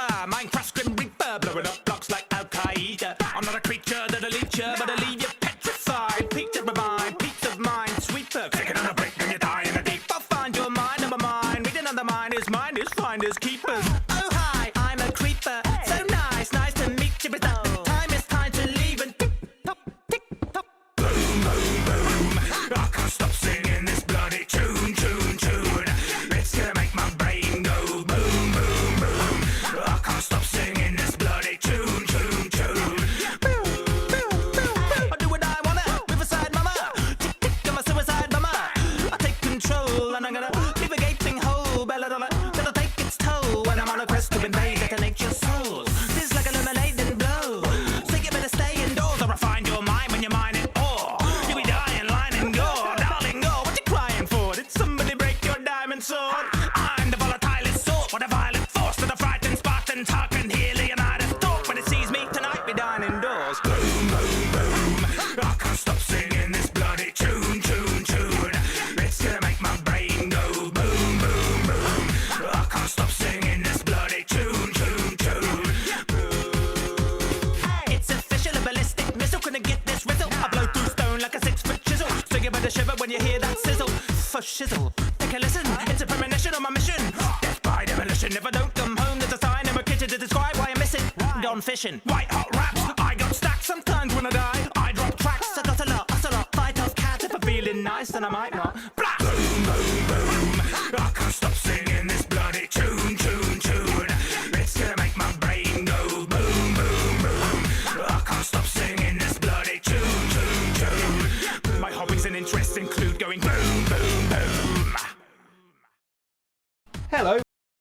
Ooh-ha, Grim Reaper, blowing up blocks like Al Qaeda. I'm not a creature that'll eat you, but I'll leave you petrified. Peace of my mind, peace of mind, sweeper. Clicking on a brick, then you die in the deep. I'll find your mind, a mind. Reading on the mind is mind is finders your mind I blow through stone like a six foot chisel. So you better shiver when you hear that sizzle. For shizzle, take a listen. It's a premonition on my mission. Death by demolition. If I don't come home, there's a sign in my kitchen to describe why I'm missing. Gone fishing. White hot raps. I got stacks. Sometimes when I die, I drop tracks. I got a lot, a lot. Fight off cats. If I'm feeling nice, then I might not. Hello,